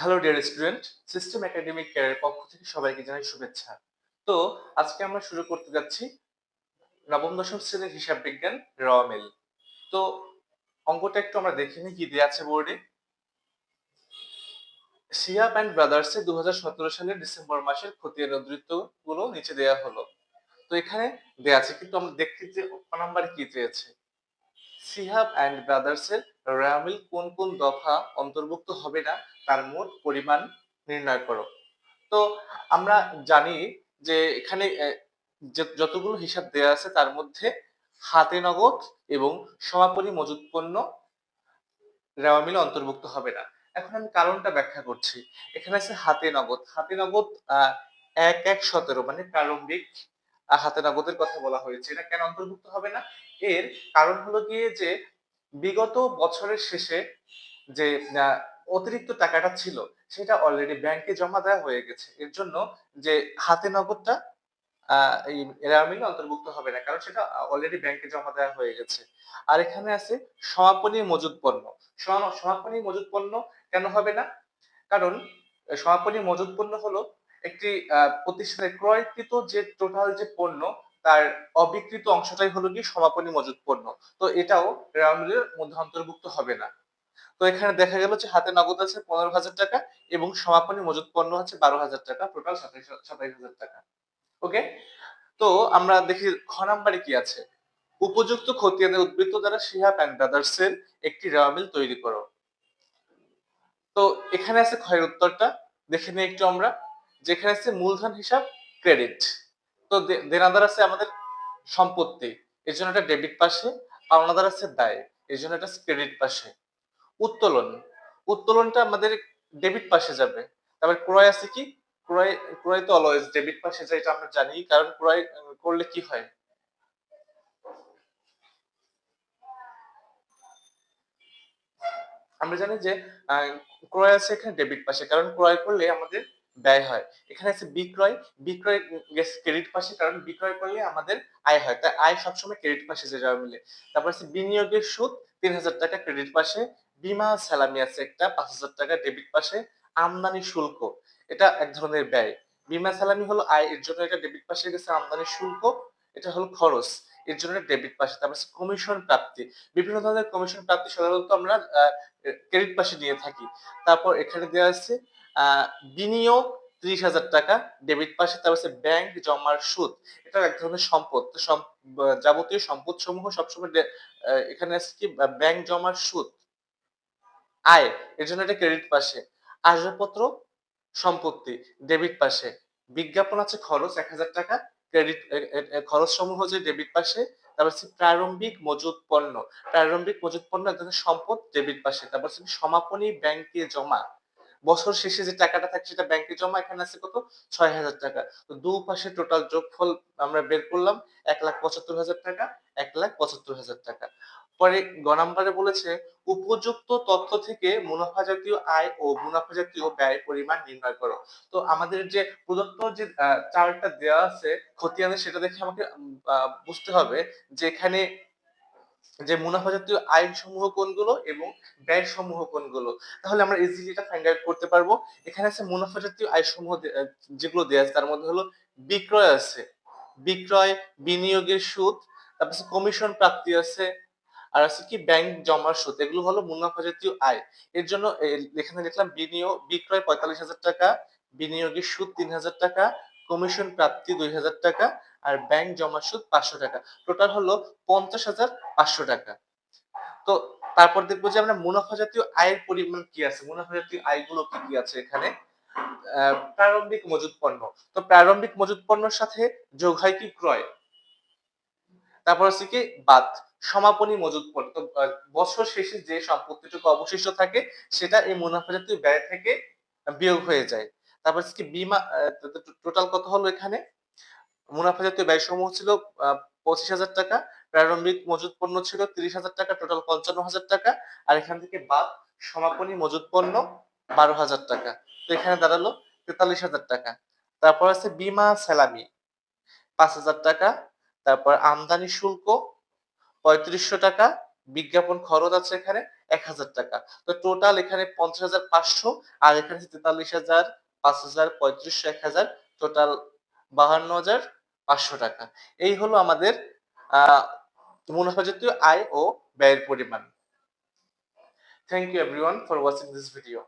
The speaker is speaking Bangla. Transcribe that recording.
Hello dear student system academic কেয়ারের পক্ষ থেকে সবাইকে জানাই শুভেচ্ছা। তো, আজকে আমরা শুরু করতে যাচ্ছি নবম, দশম শ্রেণির হিসাব বিজ্ঞান র মিল তো, অঙ্কটা একটু আমরা দেখে নিই কি দেওয়া আছে বোর্ডে। সিয়াপ অ্যান্ড ব্রাদার্স এর দু সালের ডিসেম্বর মাসের খতিয়ান উদ্ধৃতগুলো নিচে দেওয়া হলো। তো, এখানে দেওয়া আছে, কিন্তু আমরা দেখতে যে নাম্বারে কি চেয়েছে সিহাব অ্যান্ড ব্রাদার্স এর রামিল কোন কোন দফা অন্তর্ভুক্ত হবে না, তার মোট পরিমাণ নির্ণয় করো। তো আমরা জানি যে এখানে যতগুলো হিসাব দেওয়া আছে তার মধ্যে হাতে নগদ এবং সমাপনী মজুত পণ্য রেওয়া মিলে অন্তর্ভুক্ত হবে না। এখন আমি কারণটা ব্যাখ্যা করছি। এখানে আছে হাতে নগদ। হাতে নগদ এক এক সতেরো মানে প্রারম্ভিক হাতে নগদের কথা বলা হয়েছে, এটা কেন অন্তর্ভুক্ত হবে না? এর কারণ হলো গিয়ে যে বিগত বছরের শেষে যে অতিরিক্ত টাকাটা ছিল, সেটা অলরেডি ব্যাংকে জমা দেওয়া হয়ে গেছে। এর জন্য যে হাতে নগদটা এই অন্তর্ভুক্ত হবে না, কারণ সেটা অলরেডি ব্যাংকে জমা দেওয়া হয়ে গেছে। আর এখানে আছে সমাপনী মজুদ পণ্য। সমাপনী মজুদ পণ্য কেন হবে না? কারণ সমাপনী মজুদ পণ্য হলো একটি প্রতিষ্ঠানের ক্রয়কৃত যে টোটাল যে পণ্য, তার অবিকৃত অংশটাই হলো কি সমাপনী মজুদ পণ্য। তো এটাও রেওয়ামিলের মধ্যে অন্তর্ভুক্ত হবে না। তো এখানে দেখা গেল যে হাতে নগদ আছে পনেরো হাজার টাকা এবং সমাপনী মজুদ পণ্য হচ্ছে বারো হাজার টাকা টোটাল সাতাইশ সাতাইশ হাজার টাকা। ওকে তো আমরা দেখি খ নাম্বারে কি আছে? উপযুক্ত খতিয়ানের উদ্বৃত্ত দ্বারা সিহা প্যান ব্রাদার্স এর একটি রেওয়ামিল তৈরি করো। তো এখানে আছে ক্ষয়ের উত্তরটা। দেখে নিই একটু আমরা। যেখানে আছে মূলধন হিসাব ক্রেডিট তো দেনাদার আছে আমাদের সম্পত্তি, এর জন্য এটা ডেবিট পাশে পাওনাদার আছে ব্যয় এর জন্য এটা ক্রেডিট পাশে। উত্তোলন, উত্তোলনটা আমাদের ডেবিট পাশে যাবে। তারপর ক্রয় আছে কি? ক্রয় ক্রয় তো অলওয়েজ ডেবিট পাশে যায়, এটা আমরা জানি, কারণ ক্রয় করলে কি হয়? আমরা জানি যে ক্রয় আছে এখানে ডেবিট পাশে, কারণ ক্রয় করলে আমাদের ব্যয় হয়। এখানে আছে বিক্রয়। বিক্রয় ক্রেডিট পাশে কারণ বিক্রয় করলে আমাদের আয় হয়। তাই আয় সবসময় ক্রেডিট পাশে যে যাওয়া মিলে। তারপর আছে বিনিয়োগের সুদ, তিন হাজার টাকা ক্রেডিট পাশে বিমা সালামি আছে একটা, পাঁচ হাজার টাকা ডেবিট পাশে আমদানি শুল্ক, এটা এক ধরনের ব্যয়। বিমা সালামি হলো আয়, এর জন্য এটা ডেবিট পাশে গেছে আমদানি শুল্ক, এটা হলো খরচ, এর জন্য ডেবিট পাশে তারপর কমিশন প্রাপ্তি। বিভিন্ন ধরনের কমিশন প্রাপ্তি সাধারণত আমরা ক্রেডিট পাশে নিয়ে থাকি। তারপর এখানে দেওয়া আছে বিনিয়োগ ত্রিশ হাজার টাকা ডেবিট পাশে তারপর আছে ব্যাংক জমার সুদ। এটা এক ধরনের সম্পদ। যাবতীয় সম্পদ সমূহ সবসময় এখানে আছে কি? ব্যাংক জমার সুদ। আয়, এর জন্য এটা ক্রেডিট পাশে। আসবাবপত্র, সম্পত্তি ডেবিট পাশে। বিজ্ঞাপন আছে খরচ এক হাজার টাকা ক্রেডিট খরচ সমূহ যে ডেবিট পাশে। তারপর হচ্ছে প্রারম্ভিক মজুদ পণ্য। প্রারম্ভিক মজুদ পণ্য এক ধরনের সম্পদ ডেবিট পাশে। তারপর হচ্ছে সমাপনী ব্যাংকে জমা। বছর শেষে যে টাকাটা থাকে সেটা ব্যাংকে জমা, এখানে আছে কত? ছয় হাজার টাকা। তো দু পাশে টোটাল যোগফল আমরা বের করলাম এক লাখ পঁচাত্তর হাজার টাকা, এক লাখ পঁচাত্তর হাজার টাকা। পরে গ নাম্বারে বলেছে, উপযুক্ত তথ্য থেকে মুনাফা জাতীয় আয় ও মুনাফা জাতীয় ব্যয় পরিমাণ নির্ণয় করো। তো আমাদের যে প্রদত্ত যে চার্টটা দেওয়া আছে, খতিয়ানে সেটা দেখে আমাকে বুঝতে হবে যে এখানে যে মুনাফা জাতীয় আয় সমূহ কোনগুলো এবং ব্যয় সমূহ কোনগুলো? তাহলে আমরা ইজিলি এটা ফাইন্ড আউট করতে পারব। এখানে আছে মুনাফা জাতীয় আয় সমূহ যেগুলো দেওয়া আছে, তার মধ্যে হলো বিক্রয় আছে। বিক্রয়, বিনিয়োগের সুদ, তারপর কমিশন প্রাপ্তি আছে, আর আছে কি ব্যাংক জমার সুদ। এগুলো হলো মুনাফা জাতীয় আয়। এর জন্য এখানে লিখলাম বিনিয়োগ, বিক্রয় পঁয়তাল্লিশ হাজার টাকা, বিনিয়োগের সুদ তিন হাজার টাকা কমিশন প্রাপ্তি দুই হাজার টাকা আর ব্যাংক জমা সুদ পাঁচশো টাকা। টোটাল হলো পঞ্চাশ হাজার পাঁচশো টাকা। তো তারপর দেখব যে আমরা মুনাফা জাতীয় আয়ের পরিমাণ কি আছে? মুনাফা জাতীয় আয়গুলো কি কি আছে এখানে? প্রারম্ভিক মজুদ পণ্য। তো প্রারম্ভিক মজুদ পণ্যের সাথে যোগ হয় কি? ক্রয়। তারপর হচ্ছে কি? বাদ। সমাপনী মজুদ পণ্য। তো বছর শেষে যে সম্পত্তিটুকু অবশিষ্ট থাকে, সেটা এই মুনাফা জাতীয় ব্যয় থেকে বিয়োগ হয়ে যায়। তারপর কি? বিমা টোটাল কত হলো এখানে? মুনাফা জাতীয় ব্যয় সমূহ ছিল পঁচিশ হাজার টাকা, প্রারম্ভিক মজুদ পণ্য ছিল তিরিশ হাজার টাকা টোটাল পঞ্চান্ন হাজার টাকা, আর এখান থেকে বাদ সমাপনী মজুদ পণ্য বারো হাজার টাকা। তো এখানে দাঁড়াল তেতাল্লিশ হাজার টাকা। তারপর আছে বিমা সালামি পাঁচ হাজার টাকা। তারপর আমদানি শুল্ক, পঁয়ত্রিশশো টাকা। বিজ্ঞাপন খরচ আছে এখানে এক হাজার টাকা। তো টোটাল এখানে পঞ্চাশ হাজার পাঁচশো, আর এখানে তেতাল্লিশ হাজার, পাঁচ হাজার, পঁয়ত্রিশশো, এক হাজার। টোটাল বাহান্ন হাজার পাঁচশো টাকা। এই হলো আমাদের, আহ মুনাফা জাতীয় আয় ও ব্যয়ের পরিমাণ। Thank you everyone for watching this video